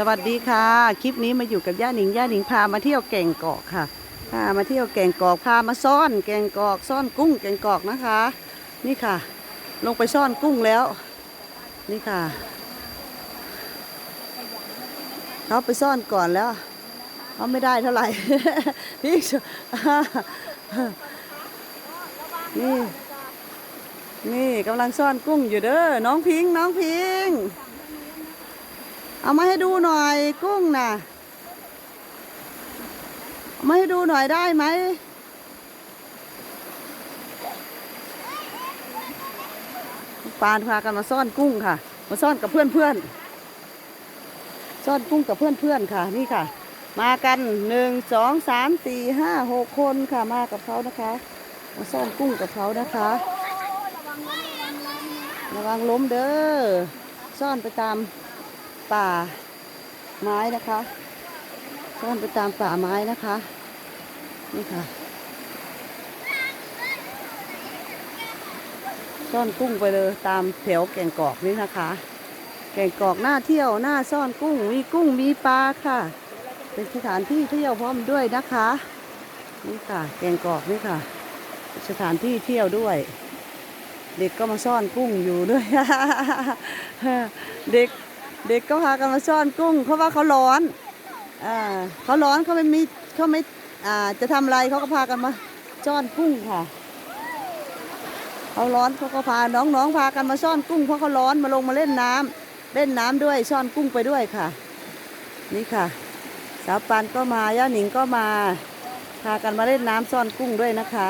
สวัสดีค่ะ คลิปนี้มาอยู่กับย่าหนิงย่าหนิงพามาเที่ยวแก่งกอกค่ะพามาเที่ยวแก่งกอกพามาซ่อน แก่งกอกซ่อนกุ้งแก่งกอกนะคะ นี่ค่ะ ลงไปซ่อนกุ้งแล้ว นี่ค่ะเขาไปซ่อนก่อนแล้วเขาไม่ได้เท่าไหร่พี่นี่นี่กำลังซ่อนกุ้งอยู่เด้อน้องพิงค์น้องพิงค์ เอามาให้ดูหน่อยกุ้งน่ะเอามาให้ดูหน่อยได้ไหม ปานพากันมาซ่อนกุ้งค่ะ มาซ่อนกับเพื่อนเพื่อนซ่อนกุ้งกับเพื่อนเพื่อนค่ะ นี่ค่ะ มากันหนึ่งสองสามสี่ห้าหกคนค่ะมากับเขานะคะ มาซ่อนกุ้งกับเขานะคะ ระวังล้มเด้อซ่อนไปตาม ป่าไม้นะคะซ่อนไปตามป่าไม้นะคะ นี่ค่ะซ่อนกุ้งไปเลยตามแถวแก่งกอกนี่นะคะ แก่งกอกหน้าเที่ยวหน้าซ่อนกุ้งมีกุ้งมีปลาค่ะ เป็นสถานที่เที่ยวพร้อมด้วยนะคะ นี่ค่ะ แก่งกอกนี่ค่ะ สถานที่เที่ยวด้วย เด็กก็มาซ่อนกุ้งอยู่ด้วย เด็ก เด็กก็พากันมาซ่อนกุ้ง เพราะว่าเขาร้อนอ่าเขาร้อนเขาไม่มีเขาไม่อ่าจะทำอะไรเขาก็พากันมาซ่อนกุ้งค่ะเขาร้อนเขาก็พาน้องๆพากันมาซ่อนกุ้งเพราะเขาร้อนมาลงมาเล่นน้ำเล่นน้ำด้วยซ่อนกุ้งไปด้วยค่ะ นี่ค่ะ สาวปานก็มาย่าหนิงก็มา พากันมาเล่นน้ำซ่อนกุ้งด้วยนะคะ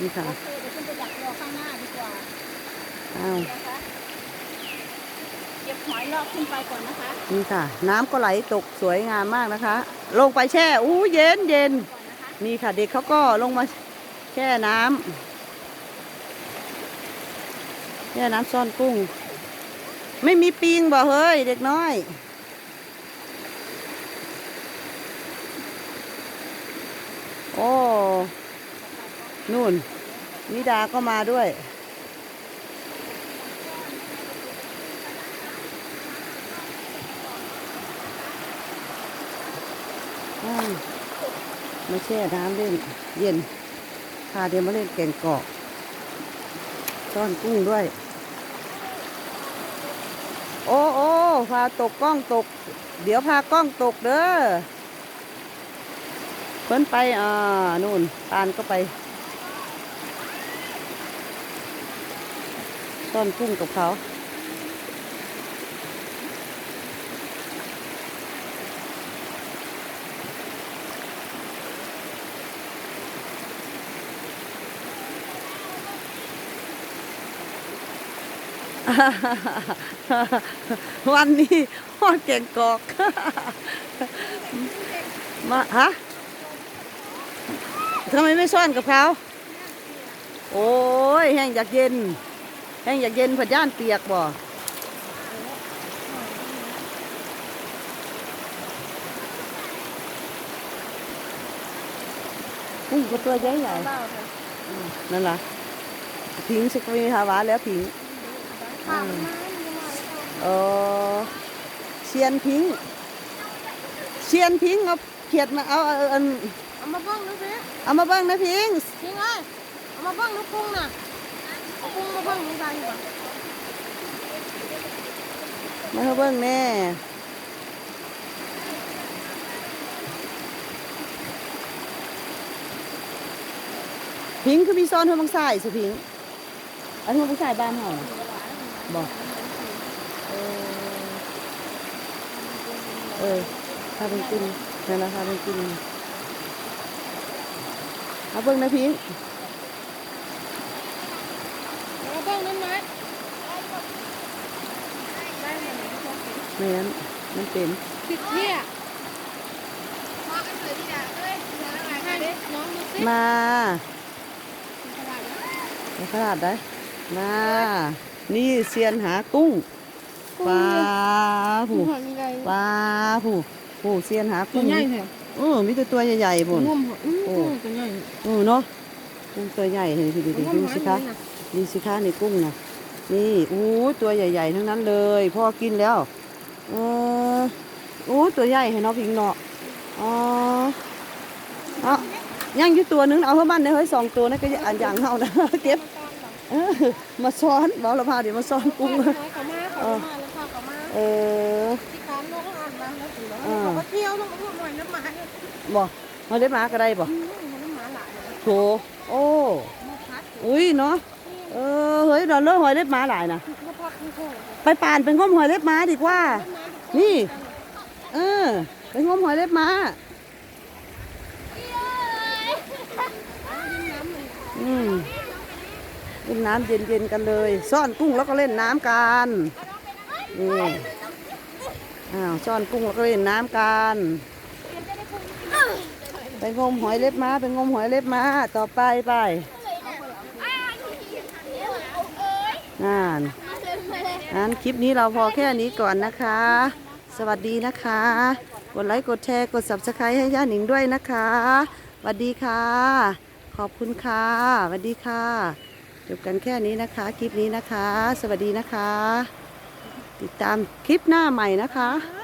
นี่ค่ะอ้างหน้าดีกว่าอ้าว เก็บหอยลอกขึ้นไปก่อนนะคะนี่ค่ะ น้ำก็ไหลตกสวยงามมากนะคะ ลงไปแช่อู้เย็นเย็นก่อนนะคะนี่ค่ะ เด็กเขาก็ลงมาแช่น้ำแช่น้ำซ่อนกุ้ง ไม่มีปิงบ่เฮ้ย เด็กน้อย โอ้นู่นนิดาก็มาด้วย อ้าว มาแช่น้ำเล่น เย็น พาเดี๋ยวมาเล่นแก่งกอกซ่อนกุ้งด้วย โอ้โอ้พาตกกล้องตก เดี๋ยวพากล้องตกเด้อเพิ่นไปอ่านู่นตานก็ไปซ่อนกุ้งกับเขา วันนี้ฮอดเก่งกอกมาฮะทำไมไม่ซ่อนกับเขาโอ้ยแห้งอยากเย็น แห้งอยากเย็นผัดย่านเปียกบ่กุ้งก็ตัวใหญ่ใหญ่เล่าค่ะนั่นล่ะผิงสกรีฮาวาแล้วผิง ข้าวมันมามีหน่อยค่ะเออเชียนพิงค์เชียนพิงค์เอาเขียดมาเอาเอาเอาเอามาเบิ้งดูสิเอามาเบิ้งนะพิงค์จริงเอ้ยเอามาเบิ้งดูกุ้งน่ะเอากุ้งมาเบิ้งนี่ได้ดีกว่ามาให้เบิ้งแน่พิงค์คือมีซ้อนเธอมังสายสิพิงค์อันนี้มังสายบ้านเฮา บอกเออเออพาเป็นกินนั่นแหละพาเป็นกินเอาเบิ้งนะพิงค์เอามาเบิ้งนั่นไหมได้ไหมไม่งั้นมันเป็นติดเที่ยมากันเลยที่ด่าเอ้ยให้น้องดูสิมาตลาดนะในขนาดได้มา นี่เซียนหากุ้งปลาผู้หอยมีอะไรปลาผู้ผู้เซียนหาตักุ้วงใหญ่แท้เออมีแต่ตัวใหญ่ๆพุ่นงุ่มเหรออืมกุ้งตัวใหญ่เออเนาะกุ้งตัวใหญ่เห็นสิดูดิงุ่มดูหอยสิเลคะยนะดูสิคะในกุ้งนะนี่อู้ตัวใหญ่ ๆ ทั้งนั้นเลยพ่อกินแล้วเออโอ้ตัวใหญ่เห็นเนาะพิงเนาะอ๋อเอายังอยู่ตัวหนึงเอาเข้าบ้านได้เฮ้ยสองตัวนั่นก็อย่าอันอย่างเฮานะเก็บ เออมาซ้อนบอกเราพาเดี๋ยวมาซ้อนกุ้งเขามาเขามาเขามาแล้วพาเขามาเออที่การลงอ่านมาแล้วถือว่าอ่าเขาก็เที่ยวลงมาพูดหน่อยน้ำหมาเนี่ยบอกมาได้มาก็ได้บ่อืมน้ำหมาหลายเลยโถโอ้มาพักอุ้ยเนาะเออเฮ้ยเราเลิกหอยเล็บหมาหลายนะมาพักที่โถไปป่านเป็นง้มหอยเล็บหมาดีกว่า นี่ เออไปง้มหอยเล็บหมาอืม เล่นน้ำเย็นๆกันเลย ซ่อนกุ้งแล้วก็เล่นน้ำกันนี่อ้าวซ่อนกุ้งแล้วก็เล่นน้ำกันไปงมหอยเล็บม้าไปงมหอยเล็บม้าต่อไปไปนั่นงั้นคลิปนี้เราพอแค่นี้ก่อนนะคะ สวัสดีนะคะ กดไลค์กดแชร์กด subscribe ให้ย่าหนิงด้วยนะคะสวัสดีค่ะ ขอบคุณค่ะสวัสดีค่ะ จบกันแค่นี้นะคะ คลิปนี้นะคะ สวัสดีนะคะ ติดตามคลิปหน้าใหม่นะคะ